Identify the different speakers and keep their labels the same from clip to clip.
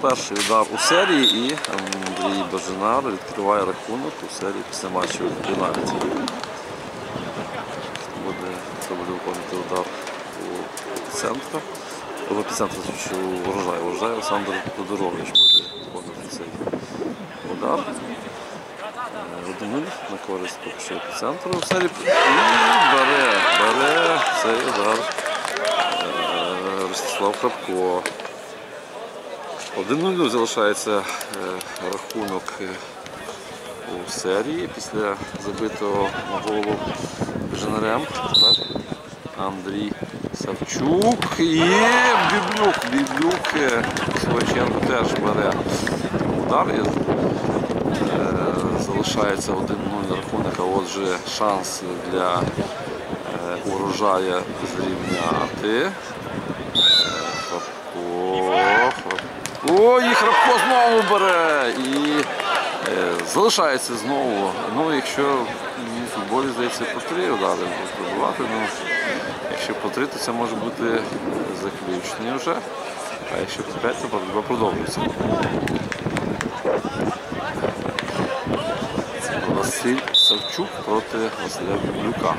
Speaker 1: Перший удар у серії і Андрій Бажанар відкриває рахунок у серії після матчу пенальті. Буде, це буде виконувати удар у центр. У епіцентру у урожай. Урожай Олександр Тодорович буде виконувати цей удар. Е, 1-0 на користь поки що епіцентру в серії. Бере, бере цей удар е, Ростислав Крапко. 1-0 залишається е, рахунок е, у серії після забитого голу Женерем. Андрій Савчук і Біблюк. Біблюк е, теж бере удар. Залишається 1-0 рахунок, а отже шанс для урожая зрівняти. Храпко, Храпко. Ой, і Храпко знову бере. І е, залишається знову. Ну, якщо в футболі, здається, по три удари пробувати. Ну, якщо по три, то це може бути заключний вже. А якщо по п'ять, то боротьба продовжується. Василь Савчук проти Василя Біблюка.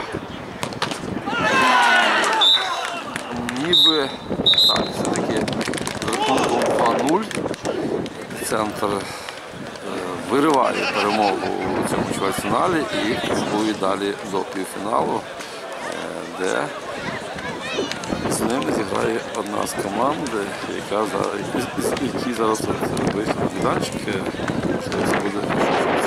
Speaker 1: Центр е, вириває перемогу у цьому чвертьфіналі і крокує далі до півфіналу, е, де з ними зіграє одна з команд, яка які зараз вийшли в. Можливо, це буде.